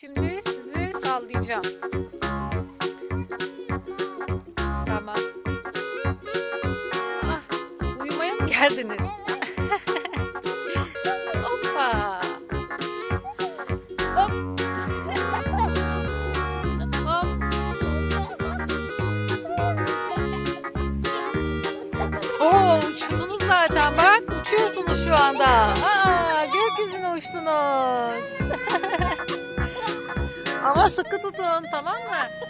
Şimdi sizi sallayacağım. Tamam. Ah, uyumaya mı geldiniz? sıkı tutun tamam mı?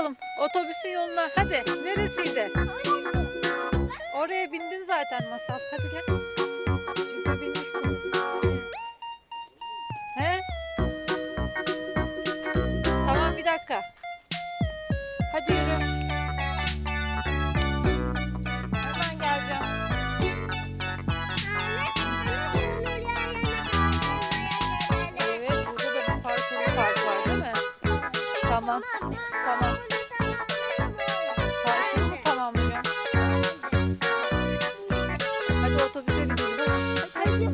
Bakalım. Otobüsün yoluna. Hadi. Neresiydi? Oraya bindin zaten Masal. Hadi gel. Tamam. Tamam. Parkuru tamamlayacağım. Hadi otobüse binelim. Hadi.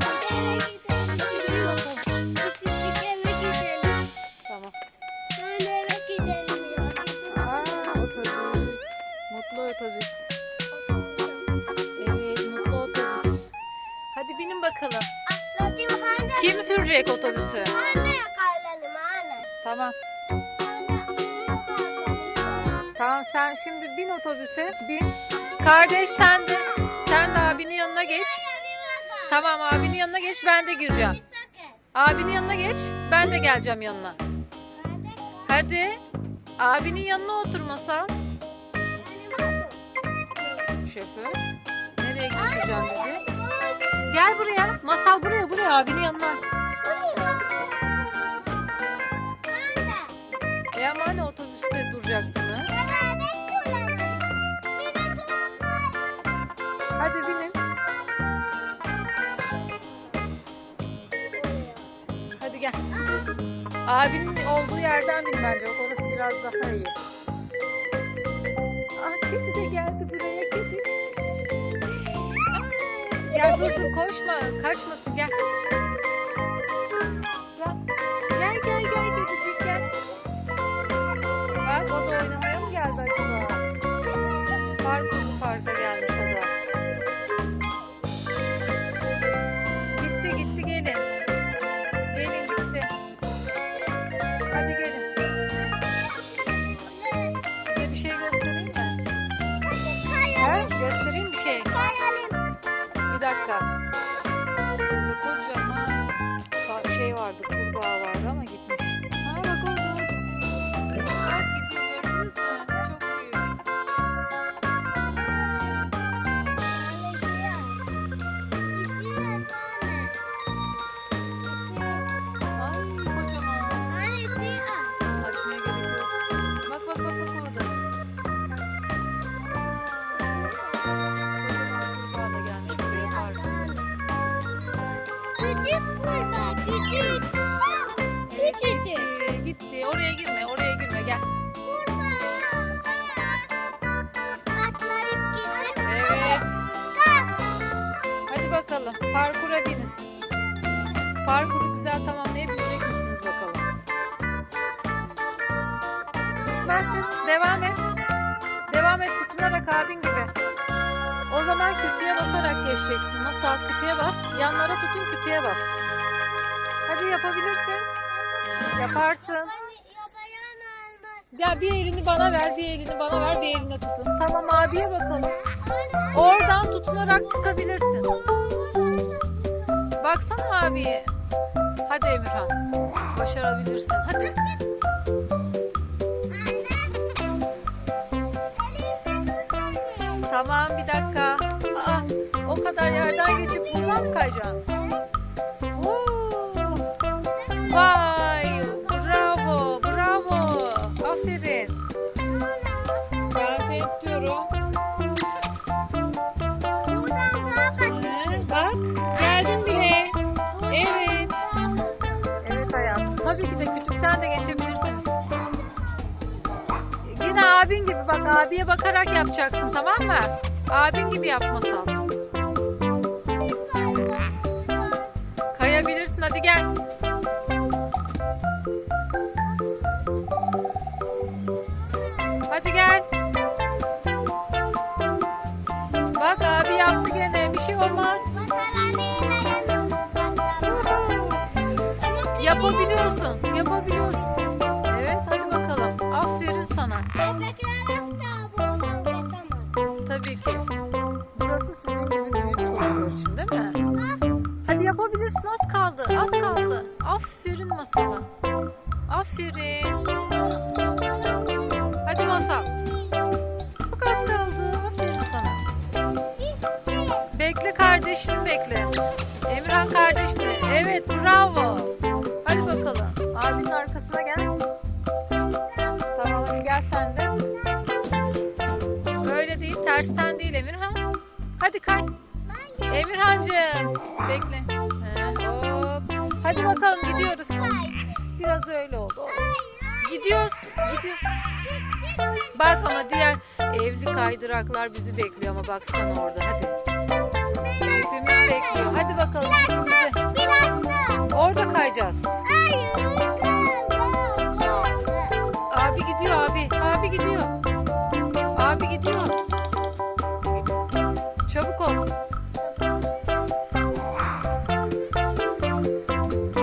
Tamam. Aa, otobüs. Mutlu otobüs. Evet, mutlu otobüs. Hadi binin bakalım. Kim sürecek otobüsü? Tamam. Sen şimdi bin otobüse. Bin. Kardeş sen de. Sen de abinin yanına geç. Tamam abinin yanına geç ben de gireceğim. Abinin yanına geç. Ben de geleceğim yanına. Hadi. Abinin yanına otur masal. Şoför. Nereye götüreceğim bizi? Gel buraya. Masal buraya buraya abinin yanına. Hadi binin. Hadi gel. Abinin olduğu yerden bin bence. Bak orası biraz daha iyi. Ah kedi de geldi buraya kedi. Gel dur dur koşma. Kaçmasın gel. Oraya girme, oraya girme. Gel. Atlayıp gitsin. Evet. Hadi bakalım. Parkura binin. Parkuru güzel tamamlayabilecek misiniz bakalım. Düşmezsin. Devam et. Devam et tutunarak abin gibi. O zaman kütüye basarak geçeceksin. Nasıl kütüye bas. Yanlara tutun kütüye bas. Hadi yapabilirsin. Yaparsın. Ya bir elini bana ver, bir elini bana ver, bir elini tutun. Tamam abiye bakalım. Oradan tutunarak çıkabilirsin. Baksana abiye. Hadi Emirhan. Başarabilirsin. Hadi. Tamam bir dakika. Aa, o kadar kadar yerden geçip buradan mı kayacaksın? Tutuyorum. Buradan daha Bak geldin bile. Evet. Evet hayatım. Tabii ki de kütükten de geçebilirsiniz. Yine abin gibi bak abiye bakarak yapacaksın tamam mı? Abin gibi yap masal. Kayabilirsin hadi gel. Gene bir şey olmaz. Yapabiliyorsun, yapabiliyorsun. Evet, hadi bakalım. Aferin sana. Tabii ki. Burası sizin gibi büyük çocuklar için değil mi? Hadi yapabilirsin, az kaldı, az kaldı. Aferin Masala. Aferin. Evet, bravo. Hadi bakalım. Abinin arkasına gel. Tamam gel sen de. Öyle değil, tersten değil Emirhan. Hadi kay. Emirhancığım. Bekle. Hop. Hadi bakalım gidiyoruz. Biraz öyle oldu. Gidiyoruz. Gidiyoruz. Bak ama diğer evli kaydıraklar bizi bekliyor ama baksana orada. Hadi. Hepimiz bekliyor. Hadi bakalım. Orada kayacağız. Abi gidiyor abi. Abi gidiyor. Abi gidiyor. Çabuk ol.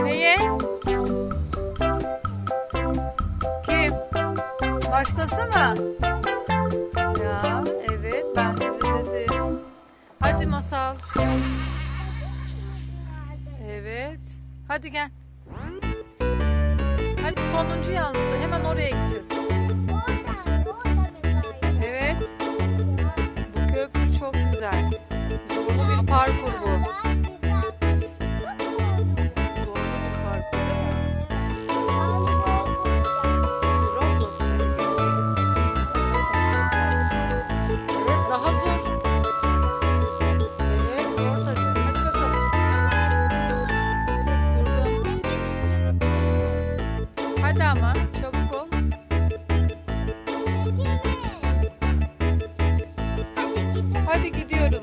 Neye? Kim? Başkası mı? Hadi gel. Hadi sonuncu yalnız. Hemen oraya gideceğiz.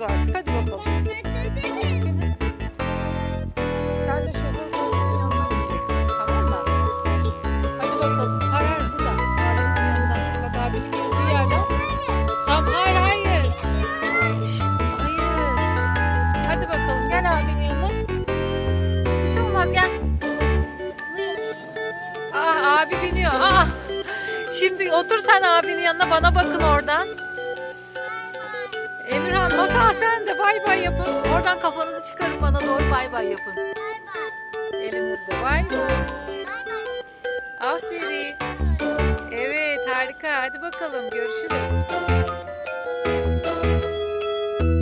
Gidiyoruz artık. Hadi bakalım. Sen de şoför koltuğunun yanına. Tamam mı? Hadi bakalım. Hayır burada. Abinin yanında. Bak abinin girdiği yerden. Tamam hayır hayır. Hayır. Hadi bakalım. Gel abinin yanına. Şey olmaz gel. Aa, abi biniyor. Aa. Şimdi otur sen abinin yanına bana bakın oradan. Bay bay yapın. Oradan kafanızı çıkarıp bana doğru bay bay yapın. Elinizde bay bay. Aferin. Evet harika. Hadi bakalım görüşürüz.